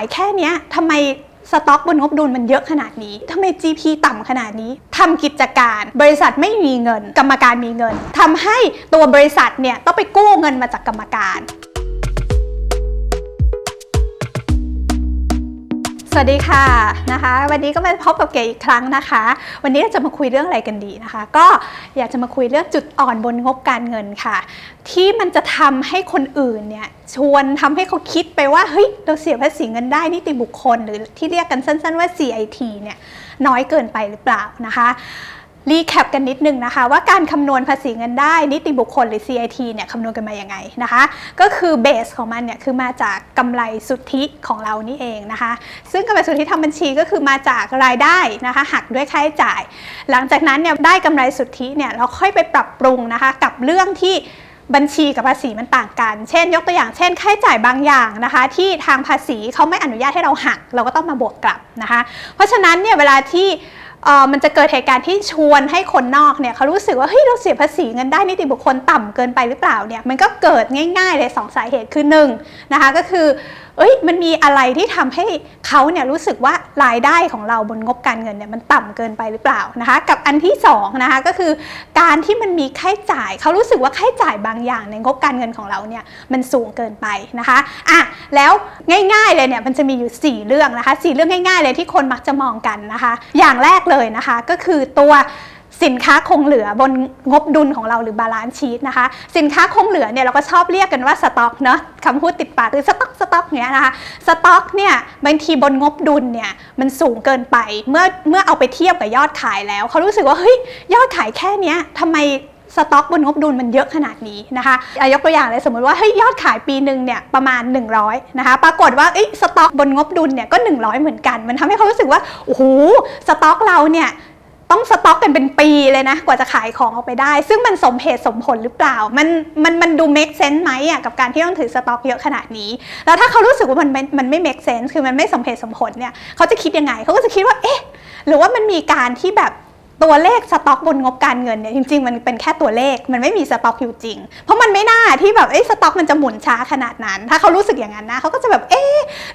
ายแค่เนี้ยทำไมสต็อกบนงบดุลมันเยอะขนาดนี้ทำไม GP ต่ำขนาดนี้ทำกิจการ บริษัทไม่มีเงิน กรรมการมีเงินทำให้ตัวบริษัทเนี่ยต้องไปกู้เงินมาจากกรรมการ สวัสดีค่ะนะคะ วันนี้ก็มาพบกับเก๋อีกครั้งนะคะ วันนี้เราจะมาคุยเรื่องอะไรกันดีนะคะ ก็อยากจะมาคุยเรื่องจุดอ่อนบนงบการเงินค่ะ ที่มันจะทำให้คนอื่นเนี่ยชวนทำให้เขาคิดไปว่าเฮ้ยเราเสียภาษีเงินได้นิติบุคคล หรือที่เรียกกันสั้น ๆ ว่า CIT เนี่ยน้อยเกินไปหรือเปล่านะคะ รีแคปกันนิดนึงนะคะว่าการคำนวณภาษีเงินได้นิติบุคคลหรือ CIT เนี่ยคำนวณกันมาอยังไงนะคะ ก็คือเบสของมันเนี่ยคือมาจากกำไรสุทธิของเรานี่เองนะคะ ซึ่งกำไรสุทธิทำบัญชีก็คือมาจากรายได้นะคะหักด้วยค่าใช้จ่าย หลังจากนั้นเนี่ยได้กำไรสุทธิเนี่ยเราค่อยไปปรับปรุงนะคะกับเรื่องที่บัญชีกับภาษีมันต่างกัน เช่น ยกตัวอย่างเช่น ค่าใช้จ่ายบางอย่างนะคะ ที่ทางภาษีเขาไม่อนุญาตให้เราหัก เราก็ต้องมาบวกกลับนะคะ เพราะฉะนั้นเนี่ยเวลาที่ มันจะเกิดเหตุการณ์ที่ชวนให้คนนอกเนี่ยเขารู้สึกว่าเฮ้ยเราเสียภาษีเงินได้นิติบุคคลต่ำเกินไปหรือเปล่าเนี่ยมันก็เกิดง่ายๆเลยสองสาเหตุคือหนึ่งนะคะก็คือเอ้ยมันมีอะไรที่ทำให้เขาเนี่ยรู้สึกว่ารายได้ของเราบนงบการเงินเนี่ยมันต่ำเกินไปหรือเปล่านะคะกับอันที่สองนะคะก็คือการที่มันมีค่าใช้จ่ายเขารู้สึกว่าค่าใช้จ่ายบางอย่างในงบการเงินของเราเนี่ยมันสูงเกินไปนะคะอะแล้วง่ายๆเลยเนี่ยมันจะมีอยู่ 4 เรื่องนะคะสี่เรื่องง่าย ๆ เลยที่คนมักจะมองกันนะคะ อย่างแรกเลยนะคะ ก็คือตัวสินค้าคงเหลือบนงบดุลของเราหรือบาลานซ์ชีตนะคะ สินค้าคงเหลือเนี่ยเราก็ชอบเรียกกันว่าสต็อกเนาะคำพูดติดปากคือสต็อกสต็อกเนี้ยนะคะสต็อกเนี่ยบางทีบนงบดุลเนี่ยมันสูงเกินไปเมื่อเมื่อเอาไปเทียบกับยอดขายแล้ว เขารู้สึกว่าเฮ้ยยอดขายแค่เนี้ยทำไม สต็อกบนงบดุลมันเยอะขนาดนี้นะคะยกตัวอย่างเลยสมมติว่าเฮ้ยยอดขายปีหนึ่งเนี่ยประมาณ 100นะคะปรากฏว่าอสต็อกบนงบดุลเนี่ยก็ 100 เหมือนกัน มันทำให้เขารู้สึกว่าโอ้โหสต็อกเราเนี่ยต้องสต็อกกันเป็นปีเลยนะ กว่าจะขายของออกไปได้ ซึ่งมันสมเหตุสมผลหรือเปล่า มันมันมันดู make sense ไหมอะกับการที่ต้องถือสต็อกเยอะขนาดนี้ แล้วถ้าเขารู้สึกว่ามันมันมันไม่ make sense คือมันไม่สมเหตุสมผลเนี่ยเขาจะคิดยังไงเขาก็จะคิดว่าเอ๊ะหรือว่ามันมีการที่แบบ ตัวเลขสต็อกบนงบการเงินเนี่ยจริงๆ มันเป็นแค่ตัวเลขมันไม่มีสต็อกอยู่จริง เพราะมันไม่น่าที่แบบเอ้สต็อกมันจะหมุนช้าขนาดนั้น ถ้าเขารู้สึกอย่างนั้นนะเขาก็จะแบบเอ๊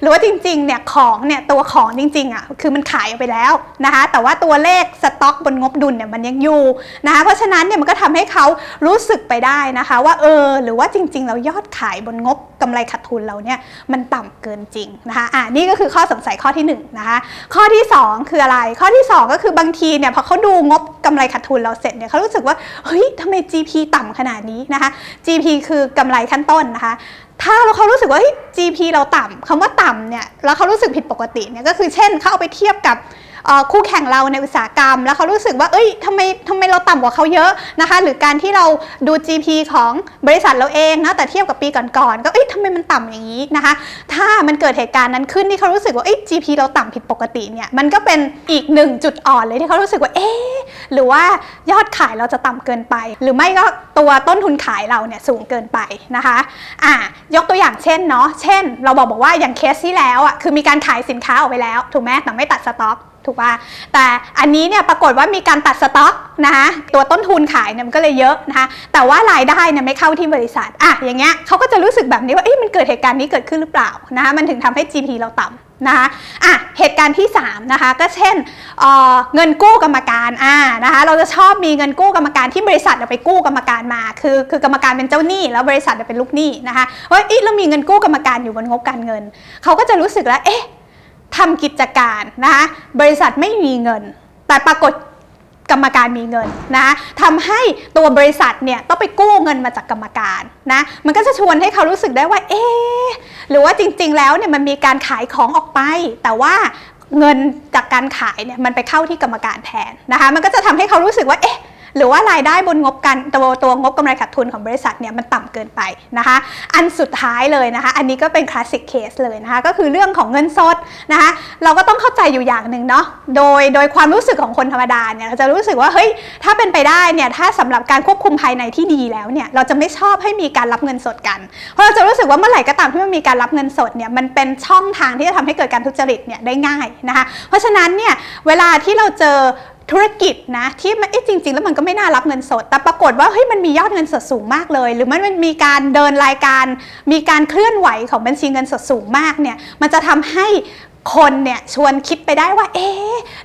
หรือว่าจริงๆเนี่ยของเนี่ยตัวของจริงๆอะคือมันขายออกไปแล้วนะคะแต่ว่าตัวเลขสต็อกบนงบดุลเนี่ยมันยังอยู่นะคะเพราะฉะนั้นเนี่ยมันก็ทำให้เขารู้สึกไปได้นะคะ ว่าเออหรือว่าจริง ๆ เรายอดขายบนงบกำไรขาดทุนเราเนี่ยมันต่ำเกินจริงนะคะอ่านี่ก็คือข้อสงสัยข้อที่หนึ่งนะคะข้อที่สองคืออะไร ข้อที่สองก็คือบางทีเนี่ยพอเขาดูงบกำไรขาดทุนเราเสร็จเนี่ยเขารู้สึกว่าเฮ้ยทำไม GP ต่ำขนาดนี้นะคะ GP คือกำไรขั้นต้นนะคะถ้าเราเขารู้สึกว่าเฮ้ย GP เราต่ำคำว่าต่ำเนี่ยแล้วเขารู้สึกผิดปกติเนี่ยก็คือเช่นเขาเอาไปเทียบกับ คู่แข่งเราในอุตสาหกรรม แล้วเขารู้สึกว่าเอ้ยทำไมทำไมเราต่ำกว่าเขาเยอะนะคะ หรือการที่เราดู GP ของบริษัทเราเองนะแต่เทียบกับปีก่อนๆก็เอ้ยทำไมมันต่ำอย่างนี้นะคะ ถ้ามันเกิดเหตุการณ์นั้นขึ้นที่เขารู้สึกว่าเอ้ย GP เราต่ำผิดปกติเนี่ยมันก็เป็นอีกหนึ่งจุดอ่อนเลยที่เขารู้สึกว่าเอ๊หรือว่ายอดขายเราจะต่ำเกินไป หรือไม่ก็ตัวต้นทุนขายเราเนี่ยสูงเกินไปนะคะอะยกตัวอย่างเช่นเนาะเช่น เราบอกบอกว่าอย่างเคสที่แล้วอะคือมีการขายสินค้าออกไปแล้วถูกไหมแต่ไม่ตัดสต็อก ถูกป่ะแต่อันนี้เนี่ยปรากฏว่ามีการตัดสต็อกนะคะตัวต้นทุนขายเนี่ยมันก็เลยเยอะนะคะแต่ว่ารายได้เนี่ยไม่เข้าที่บริษัทอะอย่างเงี้ยเขาก็จะรู้สึกแบบนี้ว่าเอ๊ะมันเกิดเหตุการณ์นี้เกิดขึ้นหรือเปล่านะคะมันถึงทำให้ GP เราต่ำนะคะอะเหตุการณ์ที่3นะคะก็เช่นเเงินกู้กรรมการอ่านะคะเราจะชอบมีเงินกู้กรรมการที่บริษัทไปกู้กรรมการมา คือคือกรรมการเป็นเจ้าหนี้แล้วบริษัทเป็นลูกหนี้นะคะว่าเอ๊ะเรามีเงินกู้กรรมการอยู่บนงบการเงินเขาก็จะรู้สึกแล้วเอ๊ะ ทำกิจการนะคะบริษัทไม่มีเงิน แต่ปรากฏกรรมการมีเงินนะทำให้ตัวบริษัทเนี่ยต้องไปกู้เงินมาจากกรรมการนะมันก็จะชวนให้เขารู้สึกได้ว่าเอ๊หรือว่าจริง ๆ แล้วเนี่ยมันมีการขายของออกไป แต่ว่าเงินจากการขายเนี่ยมันไปเข้าที่กรรมการแทนนะคะมันก็จะทำให้เขารู้สึกว่าเอ๊ะ หรือว่ารายได้บนงบการตัวตัวงบกำไรขาดทุนของบริษัทเนี่ยมันต่ำเกินไปนะคะ อันสุดท้ายเลยนะคะ อันนี้ก็เป็นคลาสสิกเคสเลยนะคะ ก็คือเรื่องของเงินสดนะคะ เราก็ต้องเข้าใจอยู่อย่างหนึ่งเนาะโดยโดยความรู้สึกของคนธรรมดาเนี่ยเราจะรู้สึกว่าเฮ้ยถ้าเป็นไปได้เนี่ยถ้าสำหรับการควบคุมภายในที่ดีแล้วเนี่ยเราจะไม่ชอบให้มีการรับเงินสดกัน เพราะเราจะรู้สึกว่าเมื่อไหร่ก็ตามที่มันมีการรับเงินสดเนี่ยมันเป็นช่องทางที่จะทำให้เกิดการทุจริตเนี่ยได้ง่ายนะคะ เพราะฉะนั้นเนี่ยเวลาที่เราเจอ ธุรกิจนะที่มันจริง ๆ แล้วมันก็ไม่น่ารับเงินสด แต่ปรากฏว่าเฮ้ยมันมียอดเงินสดสูงมากเลย หรือมันมีการเดินรายการ มีการเคลื่อนไหวของบัญชีเงินสดสูงมากเนี่ยมันจะทำให้คนเนี่ยชวนคิดไปได้ว่าเอ๊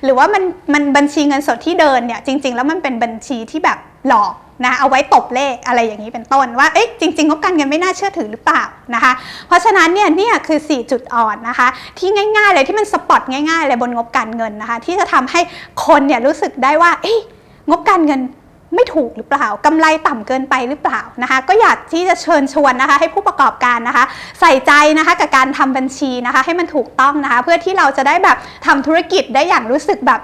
หรือว่ามันมันบัญชีเงินสดที่เดินเนี่ยจริง ๆ แล้วมันเป็นบัญชีที่แบบหลอก นะเอาไว้ตบเลขอะไรอย่างนี้เป็นต้นว่าเอ๊ะจริงๆงบการเงินไม่น่าเชื่อถือหรือเปล่านะคะ เพราะฉะนั้นเนี่ยเนี่ยคือ 4 จุดอ่อนนะคะ ที่ง่ายๆเลยที่มันสปอตง่ายๆเลยบนงบการเงินนะคะ ที่จะทำให้คนเนี่ยรู้สึกได้ว่าเอ๊ะงบการเงินไม่ถูกหรือเปล่ากำไรต่ำเกินไปหรือเปล่านะคะ ก็อยากที่จะเชิญชวนนะคะ ให้ผู้ประกอบการนะคะ ใส่ใจนะคะกับการทำบัญชีนะคะ ให้มันถูกต้องนะคะ เพื่อที่เราจะได้แบบทำธุรกิจได้อย่างรู้สึกแบบ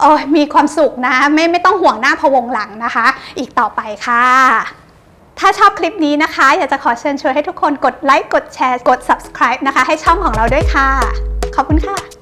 เออมีความสุขนะไม่ไม่ต้องห่วงหน้าพะวงหลังนะคะ อีกต่อไปค่ะ ถ้าชอบคลิปนี้นะคะ อยากจะขอเชิญชวนให้ทุกคนกดไลค์กดแชร์กด subscribe นะคะ ให้ช่องของเราด้วยค่ะ ขอบคุณค่ะ